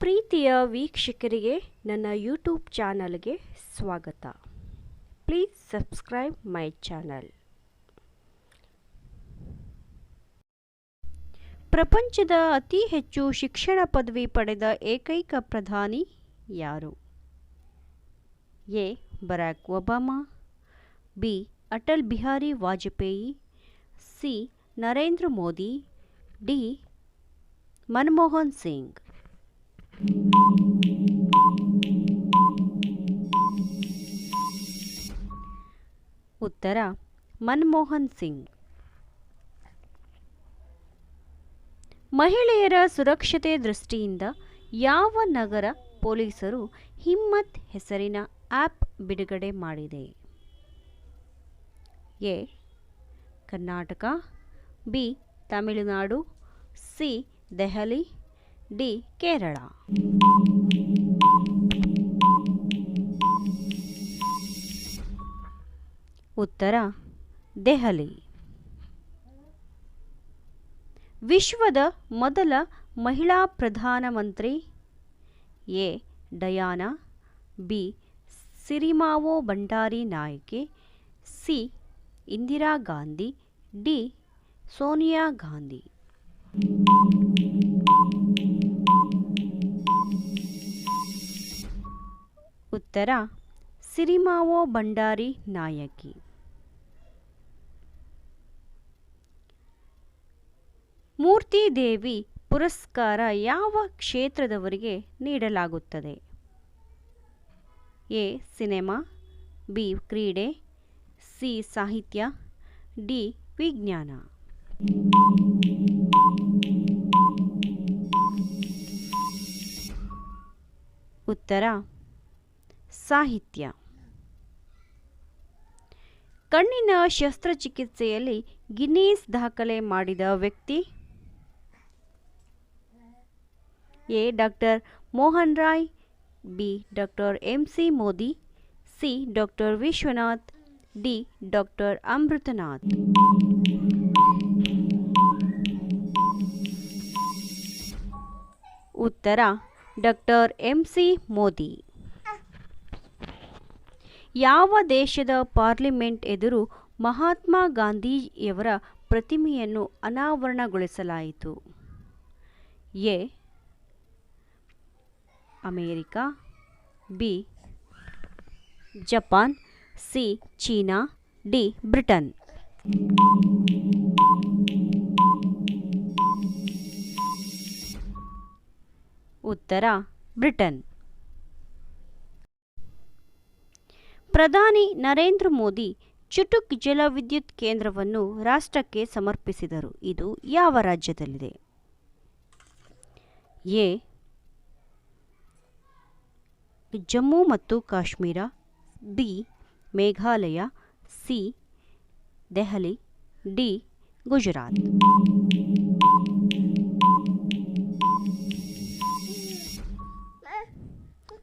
ಪ್ರೀತಿಯ ವೀಕ್ಷಕರಿಗೆ ನನ್ನ ಯೂಟ್ಯೂಬ್ ಚಾನಲ್ಗೆ ಸ್ವಾಗತ. Please subscribe my channel. ಪ್ರಪಂಚದ ಅತಿ ಹೆಚ್ಚು ಶಿಕ್ಷಣ ಪದವಿ ಪಡೆದ ಏಕೈಕ ಪ್ರಧಾನಿ ಯಾರು? A. Barack Obama, B. Atal Bihari Vajpayee, C. Narendra Modi, D. Manmohan Singh. ಉತ್ತರ, ಮನಮೋಹನ್ ಸಿಂಗ್. ಮಹಿಳೆಯರ ಸುರಕ್ಷತೆ ದೃಷ್ಟಿಯಿಂದ ಯಾವ ನಗರ ಪೊಲೀಸರು ಹಿಮ್ಮತ್ ಹೆಸರಿನ ಆ್ಯಪ್ ಬಿಡುಗಡೆ ಮಾಡಿದೆ? A, Karnataka, B, Tamil Nadu, C, Delhi D, Kerala. ಉತ್ತರ, ದೆಹಲಿ. ವಿಶ್ವದ ಮೊದಲ ಮಹಿಳಾ ಪ್ರಧಾನಮಂತ್ರಿ A, Diana, B, Sirimavo Bandaranaike, C, Indira Gandhi, D, Sonia Gandhi. ಉತ್ತರ, ಸಿರಿಮಾವೋ ಭಂಡಾರಿ ನಾಯಕಿ. ಮೂರ್ತಿ ದೇವಿ ಪುರಸ್ಕಾರ ಯಾವ ಕ್ಷೇತ್ರದವರಿಗೆ ನೀಡಲಾಗುತ್ತದೆ? ಎ. Cinema, B. ಕ್ರೀಡೆ, ಸಿ. ಸಾಹಿತ್ಯ, ಡಿ. ವಿಜ್ಞಾನ. ಉತ್ತರ ಸಾಹಿತ್ಯ. ಕಣ್ಣಿನ ಶಸ್ತ್ರಚಿಕಿತ್ಸೆಯಲ್ಲಿ ಗಿನೀಸ್ ದಾಖಲೆ ಮಾಡಿದ ವ್ಯಕ್ತಿ? A. Doctor Mohan Roy, B. Doctor M. C. Modi, C. Doctor Vishwanath, D. Doctor Amritnath. ಉತ್ತರ, ಡಾಕ್ಟರ್ ಎಂ. ಸಿ. ಮೋದಿ. ಯಾವ ದೇಶದ ಪಾರ್ಲಿಮೆಂಟ್ ಎದುರು ಮಹಾತ್ಮ ಗಾಂಧೀಜಿಯವರ ಪ್ರತಿಮೆಯನ್ನು ಅನಾವರಣಗೊಳಿಸಲಾಯಿತು? A. America, B. Japan, C. China, D. Britain. ಉತ್ತರ ಬ್ರಿಟನ್. ಪ್ರಧಾನಿ ನರೇಂದ್ರ ಮೋದಿ ಚುಟುಕ್ ಜಲವಿದ್ಯುತ್ ಕೇಂದ್ರವನ್ನು ರಾಷ್ಟ್ರಕ್ಕೆ ಸಮರ್ಪಿಸಿದರು. ಇದು ಯಾವ ರಾಜ್ಯದಲ್ಲಿದೆ? ಎ. ಜಮ್ಮು ಮತ್ತು Kashmir, B. Meghalaya, C. Delhi, D. Gujarat.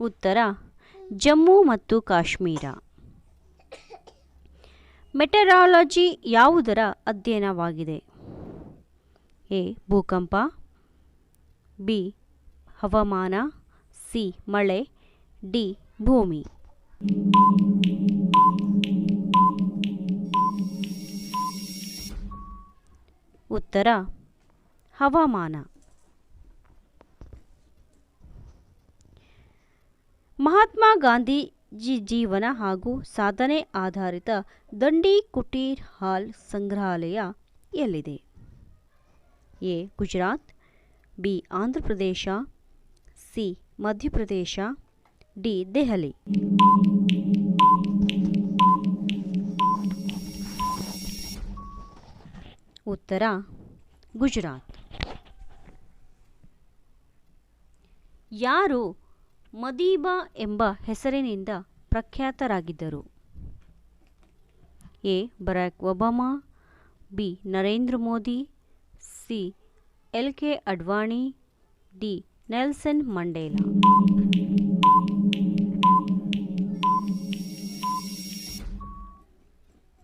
ಉತ್ತರ ಜಮ್ಮು ಮತ್ತು ಕಾಶ್ಮೀರ. ಮೆಟರಾಲಜಿ ಯಾವುದರ ಅಧ್ಯಯನವಾಗಿದೆ? ಎ. ಭೂಕಂಪ, ಬಿ. ಹವಾಮಾನ, ಸಿ. ಮಳೆ, ಡಿ. ಭೂಮಿ. ಉತ್ತರ. ಹವಾಮಾನ. ಮಹಾತ್ಮ ಗಾಂಧೀಜಿ ಜೀವನ ಹಾಗೂ ಸಾಧನೆ ಆಧಾರಿತ ದಂಡಿ ಕುಟೀರ್ ಹಾಲ್ ಸಂಗ್ರಹಾಲಯ ಎಲ್ಲಿದೆ? A. Gujarat, B. Andhra Pradesh C. Madhya Pradesh, D. Delhi. ಉತ್ತರ, ಗುಜರಾತ್. ಯಾರು ಮದೀಬಾ ಎಂಬ ಹೆಸರಿನಿಂದ ಪ್ರಖ್ಯಾತರಾಗಿದ್ದರು. A. Barack Obama, B. Narendra Modi, C. L. K. Advani, D. Nelson Mandela.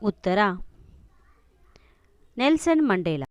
ಉತ್ತರ. Nelson Mandela.